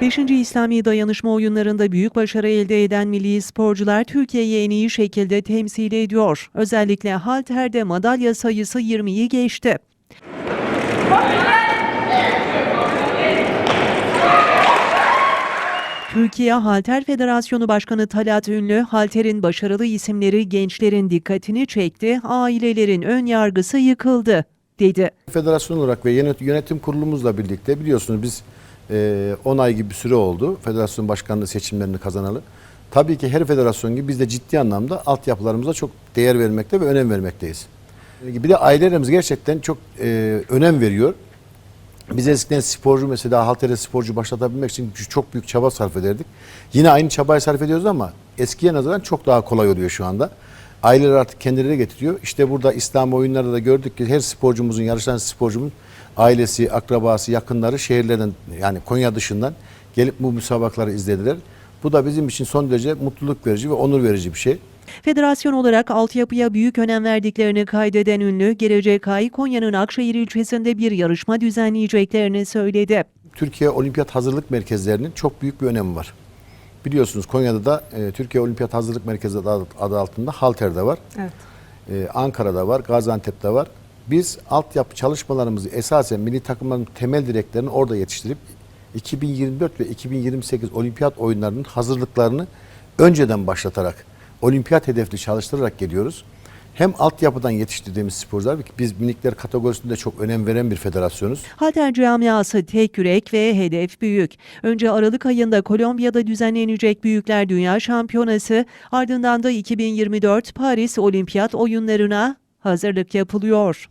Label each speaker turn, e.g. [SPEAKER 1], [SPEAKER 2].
[SPEAKER 1] 5. İslami Dayanışma Oyunlarında büyük başarı elde eden milli sporcular Türkiye'yi en iyi şekilde temsil ediyor. Özellikle halterde madalya sayısı 20'yi geçti. Türkiye Halter Federasyonu Başkanı Talat Ünlü, halterin başarılı isimleri gençlerin dikkatini çekti, ailelerin ön yargısı yıkıldı, dedi.
[SPEAKER 2] Federasyon olarak ve yönet- yönetim kurulumuzla birlikte biliyorsunuz biz e, 10 ay gibi bir süre oldu federasyon başkanlığı seçimlerini kazanalı. Tabii ki her federasyon gibi biz de ciddi anlamda altyapılarımıza çok değer vermekte ve önem vermekteyiz. Bir de ailelerimiz gerçekten çok e, önem veriyor. Biz eskiden sporcu mesela haltere sporcu başlatabilmek için çok büyük çaba sarf ederdik. Yine aynı çabayı sarf ediyoruz ama eskiye nazaran çok daha kolay oluyor şu anda. Aileler artık kendileri getiriyor. İşte burada İslam oyunlarda da gördük ki her sporcumuzun, yarışan sporcumuzun ailesi, akrabası, yakınları şehirlerden yani Konya dışından gelip bu müsabakları izlediler. Bu da bizim için son derece mutluluk verici ve onur verici bir şey.
[SPEAKER 1] Federasyon olarak altyapıya büyük önem verdiklerini kaydeden ünlü, gelecek ay Konya'nın Akşehir ilçesinde bir yarışma düzenleyeceklerini söyledi.
[SPEAKER 2] Türkiye Olimpiyat Hazırlık Merkezlerinin çok büyük bir önemi var. Biliyorsunuz Konya'da da e, Türkiye Olimpiyat Hazırlık Merkezi adı, altında Halter'de var.
[SPEAKER 1] Evet.
[SPEAKER 2] E, Ankara'da var, Gaziantep'te var. Biz altyapı çalışmalarımızı esasen milli takımların temel direklerini orada yetiştirip 2024 ve 2028 olimpiyat oyunlarının hazırlıklarını önceden başlatarak, olimpiyat hedefli çalıştırarak geliyoruz. Hem altyapıdan yetiştirdiğimiz sporcular, biz minikler kategorisinde çok önem veren bir federasyonuz.
[SPEAKER 1] Halter camiası tek yürek ve hedef büyük. Önce Aralık ayında Kolombiya'da düzenlenecek Büyükler Dünya Şampiyonası, ardından da 2024 Paris Olimpiyat Oyunlarına hazırlık yapılıyor.